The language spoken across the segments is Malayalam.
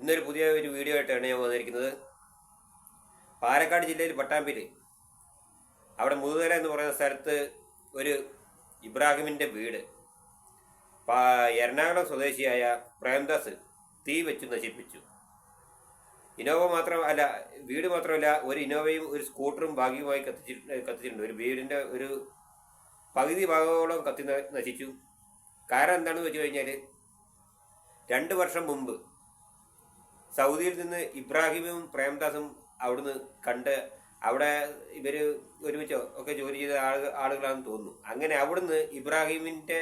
ഇന്നൊരു പുതിയ ഒരു വീഡിയോ ആയിട്ടാണ് ഞാൻ വന്നിരിക്കുന്നത്. പാലക്കാട് ജില്ലയിൽ പട്ടാമ്പിയിൽ. അവിടെ മുതുകര എന്ന് പറയുന്ന സ്ഥലത്ത് ഒരു ഇബ്രാഹിമിന്റെ വീട്. എറണാകുളം സ്വദേശിയായ പ്രേംദാസ് തീ വെച്ച് നശിപ്പിച്ചു. ഇനോവ മാത്രം അല്ല വീട് മാത്രമല്ല ഒരു ഇനോവയും ഒരു സ്കൂട്ടറും ഭാഗികമായി കത്തിച്ചി കത്തിച്ചിട്ടുണ്ട്. ഒരു വീടിന്റെ ഒരു പകുതി ഭാഗത്തോളം കത്തി നശിച്ചു. കാരണം എന്താണെന്ന് വെച്ച് കഴിഞ്ഞാൽ രണ്ട് വർഷം മുമ്പ് സൗദിയിൽ നിന്ന് ഇബ്രാഹിമും പ്രേംദാസും അവിടുന്ന് കണ്ട് അവിടെ ഇവർ ഒരുമിച്ച് ഒക്കെ ജോലി ചെയ്ത ആളു ആളുകളാണെന്ന് തോന്നുന്നു. അങ്ങനെ അവിടുന്ന് ഇബ്രാഹിമിന്റെ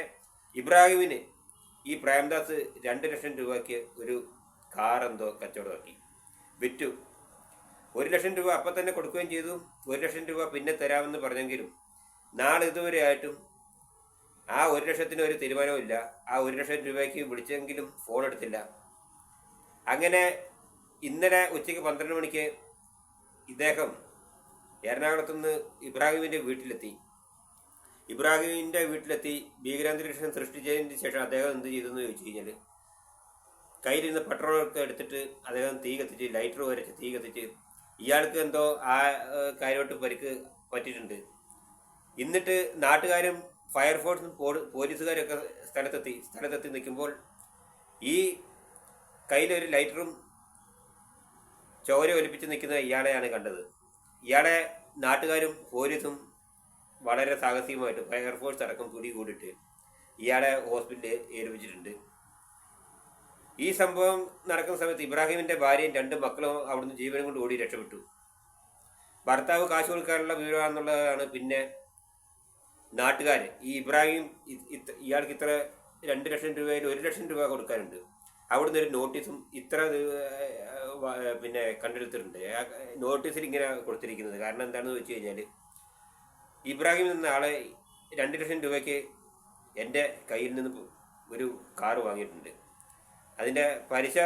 ഇബ്രാഹിമിന് ഈ പ്രേംദാസ് രണ്ട് ലക്ഷം രൂപയ്ക്ക് ഒരു കാർ എന്തോ കച്ചവടമാക്കി വിറ്റു. ഒരു ലക്ഷം രൂപ അപ്പം തന്നെ കൊടുക്കുകയും ചെയ്തു. ഒരു ലക്ഷം രൂപ പിന്നെ തരാമെന്ന് പറഞ്ഞെങ്കിലും നാളെ ഇതുവരെ ആയിട്ടും ആ ഒരു ലക്ഷത്തിന് ഒരു തീരുമാനമില്ല ആ ഒരു ലക്ഷം രൂപയ്ക്ക് വിളിച്ചെങ്കിലും ഫോൺ എടുത്തില്ല. അങ്ങനെ ഇന്നലെ ഉച്ചയ്ക്ക് പന്ത്രണ്ട് മണിക്ക് ഇദ്ദേഹം എറണാകുളത്തുനിന്ന് ഇബ്രാഹിമിന്റെ വീട്ടിലെത്തി. ഇബ്രാഹിമിന്റെ വീട്ടിലെത്തി ഭീകരാന്തരീക്ഷം സൃഷ്ടിച്ചതിന് ശേഷം അദ്ദേഹം എന്ത് ചെയ്തെന്ന് ചോദിച്ചു കഴിഞ്ഞാൽ കയ്യിലിരുന്ന് പെട്രോളൊക്കെ എടുത്തിട്ട് അദ്ദേഹം തീ കത്തിച്ച് ലൈറ്റർ വരച്ച് തീ കത്തിച്ച് ഇയാൾക്ക് എന്തോ ആ കാര്യമായിട്ട് പരിക്ക് പറ്റിയിട്ടുണ്ട്. എന്നിട്ട് നാട്ടുകാരും ഫയർഫോഴ്സും പോലീസുകാരൊക്കെ സ്ഥലത്തെത്തി സ്ഥലത്തെത്തി നിൽക്കുമ്പോൾ ഈ കയ്യിലൊരു ലൈറ്ററും ചോര ഒലിപ്പിച്ച് നിൽക്കുന്ന ഇയാളെയാണ് കണ്ടത്. ഇയാളെ നാട്ടുകാരും പോലീസും വളരെ സാഹസികമായിട്ട് ഫയർഫോഴ്സ് അടക്കം പിടി കൂടിയിട്ട് ഇയാളെ ഹോസ്പിറ്റലിൽ ഏൽപ്പിച്ചിട്ടുണ്ട്. ഈ സംഭവം നടക്കുന്ന സമയത്ത് ഇബ്രാഹിമിന്റെ ഭാര്യയും രണ്ട് മക്കളും അവിടുന്ന് ജീവനും കൊണ്ട് ഓടി രക്ഷപ്പെട്ടു. ഭർത്താവ് കാശ് കൊടുക്കാനുള്ള വിവരമാണെന്നുള്ളതാണ് പിന്നെ നാട്ടുകാർ ഈ ഇബ്രാഹിം ഇയാൾക്ക് ഇത്ര രണ്ട് ലക്ഷം രൂപയിൽ ഒരു ലക്ഷം രൂപ കൊടുക്കാനുണ്ട്. അവിടുന്ന് ഒരു നോട്ടീസും ഇത്ര പിന്നെ കണ്ടെടുത്തിട്ടുണ്ട്. നോട്ടീസിൽ ഇങ്ങനെ കൊടുത്തിരിക്കുന്നത്. കാരണം എന്താണെന്ന് വെച്ച് കഴിഞ്ഞാൽ ഇബ്രാഹിം എന്ന ആളെ രണ്ട് ലക്ഷം രൂപയ്ക്ക് എന്റെ കയ്യിൽ നിന്ന് ഒരു കാർ വാങ്ങിയിട്ടുണ്ട്. അതിന്റെ പലിശ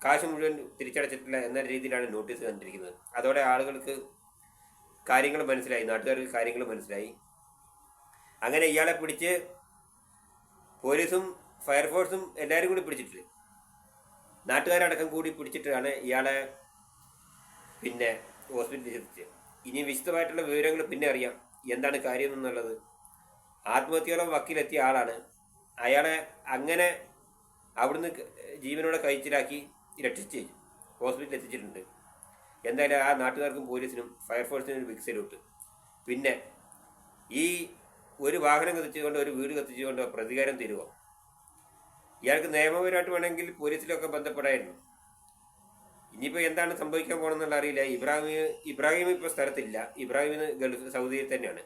കാശ് മുഴുവൻ തിരിച്ചടച്ചിട്ടില്ല എന്ന രീതിയിലാണ് നോട്ടീസ് കണ്ടിരിക്കുന്നത് അതോടെ ആളുകൾക്ക് കാര്യങ്ങൾ മനസ്സിലായി. നാട്ടുകാർക്ക് കാര്യങ്ങൾ മനസ്സിലായി. അങ്ങനെ ഇയാളെ പിടിച്ച് പോലീസും ഫയർഫോഴ്സും എല്ലാവരും കൂടി പിടിച്ചിട്ടില്ല? നാട്ടുകാരടക്കം കൂടി പിടിച്ചിട്ടാണ് ഇയാളെ പിന്നെ ഹോസ്പിറ്റലിൽ എത്തിച്ചത്. ഇനി വിശദമായിട്ടുള്ള വിവരങ്ങൾ പിന്നെ അറിയാം. എന്താണ് കാര്യം എന്നുള്ളത്. ആത്മഹത്യയോളം വക്കീലെത്തിയ ആളാണ്. അയാളെ അങ്ങനെ അവിടുന്ന് ജീവനോടെ കഴിച്ചിലാക്കി രക്ഷിച്ച് ഹോസ്പിറ്റലിൽ എത്തിച്ചിട്ടുണ്ട്. എന്തായാലും ആ നാട്ടുകാർക്കും പോലീസിനും ഫയർഫോഴ്സിനും ഒരു ബിഗ് പിന്നെ ഈ ഒരു വാഹനം കത്തിച്ചുകൊണ്ട് ഒരു വീട് കത്തിച്ചുകൊണ്ട് പ്രതികാരം തരുമോ ഇയാൾക്ക് നിയമപരമായിട്ട് വേണമെങ്കിൽ പോലീസിലൊക്കെ ബന്ധപ്പെടായിരുന്നു. ഇനിയിപ്പോൾ എന്താണ് സംഭവിക്കാൻ പോകണമെന്നുള്ള അറിയില്ല. ഇബ്രാഹിം ഇബ്രാഹിം ഇപ്പോൾ സ്ഥലത്തില്ല. ഇബ്രാഹിം ഗൾഫ് സൗദിയിൽ തന്നെയാണ്.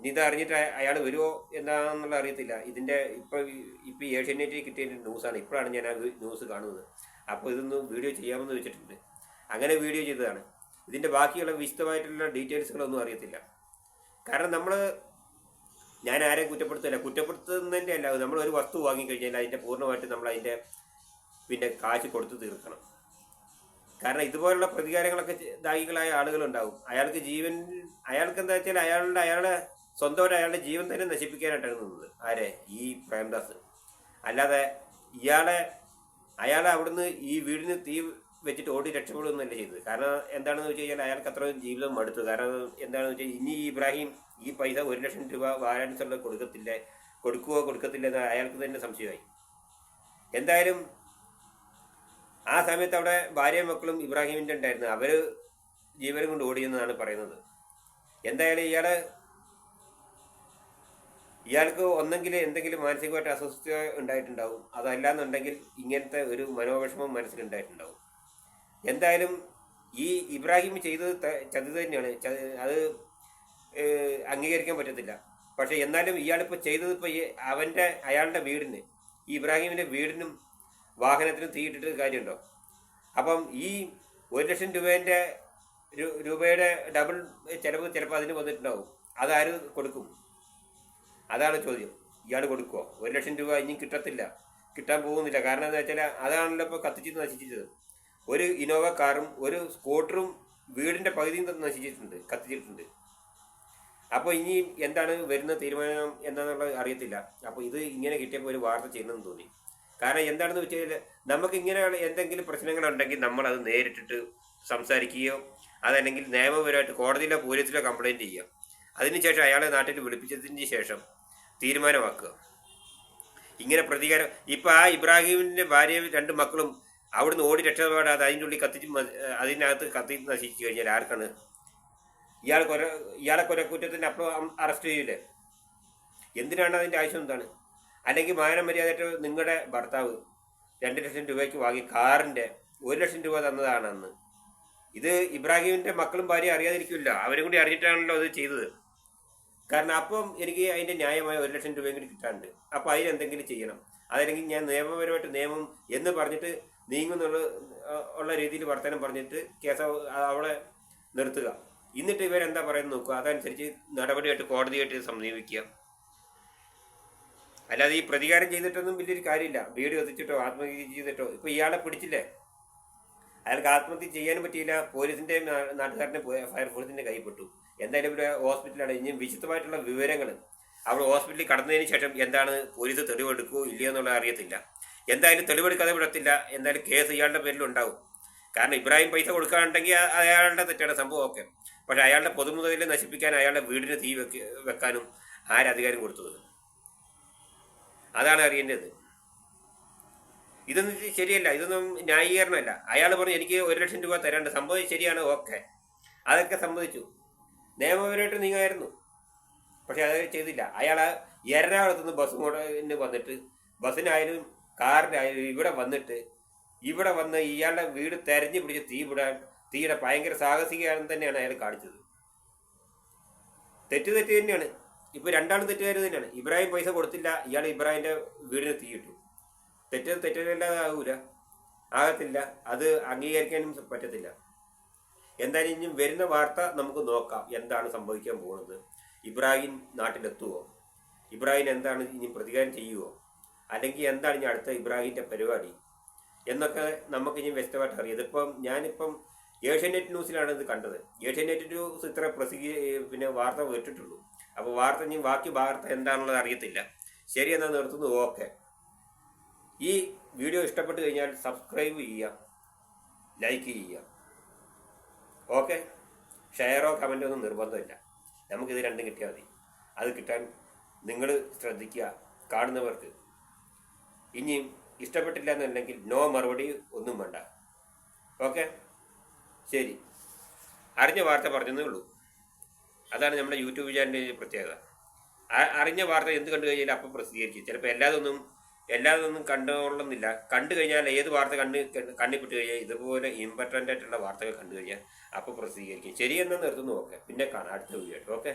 ഇനി ഇത് അറിഞ്ഞിട്ട് അയാൾ വരുമോ എന്താണെന്നുള്ള അറിയത്തില്ല. ഇതിന്റെ ഇപ്പോൾ ഇപ്പോൾ ഏഷ്യാനെറ്റിൽ കിട്ടിയ ന്യൂസാണ്. ഇപ്പോഴാണ് ഞാൻ ആ ന്യൂസ് കാണുന്നത്. അപ്പോൾ ഇതൊന്നും വീഡിയോ ചെയ്യാമെന്ന് വെച്ചിട്ടുണ്ട്. അങ്ങനെ വീഡിയോ ചെയ്തതാണ്. ഇതിന്റെ ബാക്കിയുള്ള വിശദമായിട്ടുള്ള ഡീറ്റെയിൽസുകളൊന്നും അറിയത്തില്ല. കാരണം നമ്മൾ ഞാൻ ആരെയും കുറ്റപ്പെടുത്തില്ല കുറ്റപ്പെടുത്തുന്നതിന്റെ അല്ല നമ്മൾ ഒരു വസ്തു വാങ്ങിക്കഴിഞ്ഞാൽ അതിന്റെ പൂർണമായിട്ട് നമ്മൾ അതിന്റെ പിന്നെ കാശ് കൊടുത്ത് തീർക്കണം. കാരണം ഇതുപോലുള്ള പ്രതികാരങ്ങളൊക്കെ ദാഹികളായ ആളുകളുണ്ടാവും. അയാൾക്ക് ജീവൻ അയാൾക്ക് എന്താ വെച്ചാൽ അയാളുടെ അയാളെ സ്വന്തമായിട്ട് അയാളുടെ ജീവൻ തന്നെ നശിപ്പിക്കാനായിട്ടാണ് നിന്നത്. ആരെ? ഈ പ്രേംദാസ്. അല്ലാതെ ഇയാളെ അയാളെ അവിടുന്ന് ഈ വീടിന് തീ വെച്ചിട്ട് ഓടി രക്ഷപ്പെടുന്നല്ല ചെയ്തത്. കാരണം എന്താണെന്ന് വെച്ച് കഴിഞ്ഞാൽ അയാൾക്ക് അത്രയും ജീവിതം മടുത്തു. കാരണം എന്താണെന്ന് വെച്ചാൽ ഇനി ഇബ്രാഹിം ഈ പൈസ ഒരു ലക്ഷം രൂപ വാരാൻസുള്ള കൊടുക്കത്തില്ല കൊടുക്കുവോ കൊടുക്കത്തില്ല എന്ന് അയാൾക്ക് തന്നെ സംശയമായി. എന്തായാലും ആ സമയത്ത് അവിടെ ഭാര്യയും മക്കളും ഇബ്രാഹിമിന്റെ ഉണ്ടായിരുന്നു. അവർ ജീവനും കൊണ്ട് ഓടിയെന്നാണ് പറയുന്നത്. എന്തായാലും ഇയാൾ ഇയാൾക്ക് ഒന്നെങ്കിൽ എന്തെങ്കിലും മാനസികമായിട്ട് അസ്വസ്ഥത ഉണ്ടായിട്ടുണ്ടാവും. അതല്ല എന്നുണ്ടെങ്കിൽ ഇങ്ങനത്തെ ഒരു മനോവിഷമം മനസ്സിലുണ്ടായിട്ടുണ്ടാവും. എന്തായാലും ഈ ഇബ്രാഹിം ചെയ്തത് ചതി തന്നെയാണ്. അത് അംഗീകരിക്കാൻ പറ്റത്തില്ല. പക്ഷെ എന്നാലും ഇയാളിപ്പോൾ ചെയ്തത് ഇപ്പോൾ അവന്റെ അയാളുടെ വീടിന് ഈ ഇബ്രാഹിമിന്റെ വീടിനും വാഹനത്തിനും തീയിട്ടിട്ട് കാര്യമുണ്ടോ? അപ്പം ഈ ഒരു ലക്ഷം രൂപേന്റെ രൂപയുടെ ഡബിൾ ചിലവ് ചിലപ്പോൾ അതിന് വന്നിട്ടുണ്ടാവും. അതാര് കൊടുക്കും? അതാണ് ചോദ്യം. ഇയാൾ കൊടുക്കുമോ ഒരു ലക്ഷം രൂപ ഇനിയും കിട്ടത്തില്ല. കിട്ടാൻ പോകുന്നില്ല. കാരണം എന്താ വെച്ചാൽ അതാണല്ലോ ഇപ്പോൾ കത്തിച്ച് നശിച്ചത് ഒരു ഇനോവ കാറും ഒരു സ്കൂട്ടറും വീടിന്റെ പകുതിയും തന്നെ നശിച്ചിട്ടുണ്ട് കത്തിച്ചിട്ടുണ്ട്. അപ്പോൾ ഇനി എന്താണ് വരുന്ന തീരുമാനം എന്താണെന്നുള്ളത് അറിയത്തില്ല. അപ്പോൾ ഇത് ഇങ്ങനെ കിട്ടിയപ്പോൾ ഒരു വാർത്ത ചെയ്യണമെന്ന് തോന്നി. കാരണം എന്താണെന്ന് വെച്ച് കഴിഞ്ഞാൽ നമുക്ക് ഇങ്ങനെയുള്ള എന്തെങ്കിലും പ്രശ്നങ്ങളുണ്ടെങ്കിൽ നമ്മളത് നേരിട്ടിട്ട് സംസാരിക്കുകയോ അതല്ലെങ്കിൽ നിയമപരമായിട്ട് കോടതിയിലോ പോലീസിലോ കംപ്ലൈന്റ് ചെയ്യുക. അതിനുശേഷം അയാളെ നാട്ടിൽ വിളിപ്പിച്ചതിന് ശേഷം തീരുമാനമാക്കുക. ഇങ്ങനെ പ്രതികാരം ഇപ്പം ആ ഇബ്രാഹിമിന്റെ ഭാര്യയും രണ്ട് മക്കളും അവിടുന്ന് ഓടി രക്ഷപ്പെടാതെ അതിന്റെ ഉള്ളിൽ കത്തിച്ച് അതിനകത്ത് കത്തി നശിച്ചു കഴിഞ്ഞാൽ ആർക്കാണ്? ഇയാൾ കൊല ഇയാളെ കൊലക്കുറ്റത്തിന്റെ അപ്പുറം അറസ്റ്റ് ചെയ്യൂലേ? എന്തിനാണ് അതിന്റെ ആവശ്യം എന്താണ്? അല്ലെങ്കിൽ മാനം മര്യാദയായിട്ട് നിങ്ങളുടെ ഭർത്താവ് രണ്ട് ലക്ഷം രൂപയ്ക്ക് വാങ്ങി കാറിന്റെ ഒരു ലക്ഷം രൂപ തന്നതാണ് അന്ന് ഇത് ഇബ്രാഹിമിന്റെ മക്കളും ഭാര്യ അറിയാതിരിക്കില്ല അവരും കൂടി അറിഞ്ഞിട്ടാണല്ലോ അത് ചെയ്തത്. കാരണം അപ്പം എനിക്ക് അതിന്റെ ന്യായമായ ഒരു ലക്ഷം രൂപയും കൂടി കിട്ടാനുണ്ട്. അപ്പോൾ അതിനെന്തെങ്കിലും ചെയ്യണം. അതല്ലെങ്കിൽ ഞാൻ നിയമപരമായിട്ട് നിയമം എന്ന് പറഞ്ഞിട്ട് നീങ്ങുന്നുള്ള ഉള്ള രീതിയിൽ വർത്തമാനം പറഞ്ഞിട്ട് കേസ് അവ- അവളെ നിർത്തുക. എന്നിട്ട് ഇവരെന്താ പറയുന്നത് നോക്കുക? അതനുസരിച്ച് നടപടിയായിട്ട് കോടതിയായിട്ട് സമീപിക്കുക. അല്ലാതെ ഈ പ്രതികാരം ചെയ്തിട്ടൊന്നും വലിയൊരു കാര്യമില്ല. വീട് കത്തിച്ചിട്ടോ ആത്മഹത്യ ചെയ്തിട്ടോ ഇപ്പൊ ഇയാളെ പിടിച്ചില്ലേ? അയാൾക്ക് ആത്മഹത്യ ചെയ്യാനും പറ്റിയില്ല. പോലീസിന്റെ നാട്ടുകാരന്റെ ഫയർഫോഴ്സിന്റെ കൈപ്പെട്ടു എന്തായാലും ഇവിടെ ഹോസ്പിറ്റലാണ്. ഇനിയും വിശദമായിട്ടുള്ള വിവരങ്ങൾ അവിടെ ഹോസ്പിറ്റലിൽ കടന്നതിന് ശേഷം എന്താണ് പോലീസ് തെളിവെടുക്കുമോ ഇല്ലയോ എന്നുള്ളത് അറിയത്തില്ല. എന്തായാലും തെളിവെടുക്കാതെ വിടത്തില്ല. എന്തായാലും കേസ് ഇയാളുടെ പേരിലുണ്ടാവും. കാരണം ഇബ്രാഹിം പൈസ കൊടുക്കാനുണ്ടെങ്കിൽ അയാളുടെ തെറ്റാണ് സംഭവം ഒക്കെ പക്ഷെ അയാളുടെ പൊതുമുതലിൽ നശിപ്പിക്കാൻ അയാളുടെ വീടിന് തീ വെക്ക വെക്കാനും ആരധികാരം കൊടുത്തത്? അതാണ് അറിയേണ്ടത്. ഇതൊന്നും ശരിയല്ല. ഇതൊന്നും ന്യായീകരണമല്ല. അയാൾ പറഞ്ഞു എനിക്ക് ഒരു ലക്ഷം രൂപ തരാണ്ട് സംഭവം ശരിയാണ് ഓക്കെ. അതൊക്കെ സമ്മതിച്ചു നിയമപരമായിട്ട് നീങ്ങായിരുന്നു. പക്ഷെ അത് ചെയ്തില്ല. അയാൾ എറണാകുളത്ത് നിന്ന് ബസ് മോഡലിന് വന്നിട്ട് ബസ്സിനായാലും കാറിനായാലും ഇവിടെ വന്നിട്ട് ഇവിടെ വന്ന് ഇയാളുടെ വീട് തെരഞ്ഞു പിടിച്ച് തീ വിടാൻ തീയുടെ ഭയങ്കര സാഹസികമാണെന്ന് തന്നെയാണ് അയാൾ കാണിച്ചത്. തെറ്റ് തെറ്റ് തന്നെയാണ്. ഇപ്പൊ രണ്ടാളും തെറ്റുകാർ തന്നെയാണ്. ഇബ്രാഹിം പൈസ കൊടുത്തില്ല ഇയാൾ ഇബ്രാഹിമിന്റെ വീടിന് തീയിട്ടു തെറ്റ് തെറ്റല്ലാതെ ആകത്തില്ല. അത് അംഗീകരിക്കാനും പറ്റത്തില്ല. എന്തായാലും ഇനി വരുന്ന വാർത്ത നമുക്ക് നോക്കാം. എന്താണ് സംഭവിക്കാൻ പോകുന്നത്? ഇബ്രാഹിം നാട്ടിലെത്തുവോ? ഇബ്രാഹിം എന്താണ് ഇനി പ്രതികാരം ചെയ്യുവോ? അല്ലെങ്കിൽ എന്താണ് ഇനി അടുത്ത ഇബ്രാഹിമിന്റെ പരിപാടി? എന്നൊക്കെ നമുക്ക് ഇനി വ്യക്തമായിട്ട് അറിയാം. ഇതിപ്പം ഞാനിപ്പം ഏഷ്യാനെറ്റ് ന്യൂസിലാണ് ഇത് കണ്ടത്. ഏഷ്യാനെറ്റ് ന്യൂസ് ഇത്ര പ്രസിദ്ധീ പിന്നെ വാർത്ത കേട്ടിട്ടുള്ളൂ അപ്പോൾ വാർത്ത ഇനി ബാക്കി വാർത്ത എന്താണെന്നുള്ളത് അറിയത്തില്ല. ശരി എന്നാൽ നിർത്തുന്നു. ഓക്കെ. ഈ വീഡിയോ ഇഷ്ടപ്പെട്ട് കഴിഞ്ഞാൽ സബ്സ്ക്രൈബ് ചെയ്യുക ലൈക്ക് ചെയ്യുക. ഓക്കെ? ഷെയറോ കമന്റോ ഒന്നും നിർബന്ധമില്ല. നമുക്കിത് രണ്ടും കിട്ടിയാൽ മതി. അത് കിട്ടാൻ നിങ്ങൾ ശ്രദ്ധിക്കുക. കാണുന്നവർക്ക് ഇനിയും ഇഷ്ടപ്പെട്ടില്ല എന്നുണ്ടെങ്കിൽ നോ മറുപടി ഒന്നും വേണ്ട. ഓക്കെ ശരി. അറിഞ്ഞ വാർത്ത പറഞ്ഞതേ ഉള്ളൂ. അതാണ് നമ്മുടെ യൂട്യൂബ് ചാനലിന്റെ പ്രത്യേകത. അറിഞ്ഞ വാർത്ത എന്ത് കണ്ടു കഴിഞ്ഞാൽ അപ്പം പ്രസിദ്ധീകരിച്ചു ചിലപ്പോൾ എല്ലാതൊന്നും എല്ലാതൊന്നും കണ്ടുകൊള്ളുന്നില്ല കണ്ടു കഴിഞ്ഞാൽ ഏത് വാർത്ത കണ്ണ് കണ്ണിപ്പെട്ട് കഴിഞ്ഞാൽ ഇതുപോലെ ഇമ്പോർട്ടന്റ് ആയിട്ടുള്ള വാർത്തകൾ കണ്ടു കഴിഞ്ഞാൽ അപ്പോൾ പ്രസിദ്ധീകരിക്കും. ശരിയെന്ന് നിർത്തുന്നു. ഓക്കെ പിന്നെ കാണാം. അടുത്ത വീഡിയോ ഓക്കെ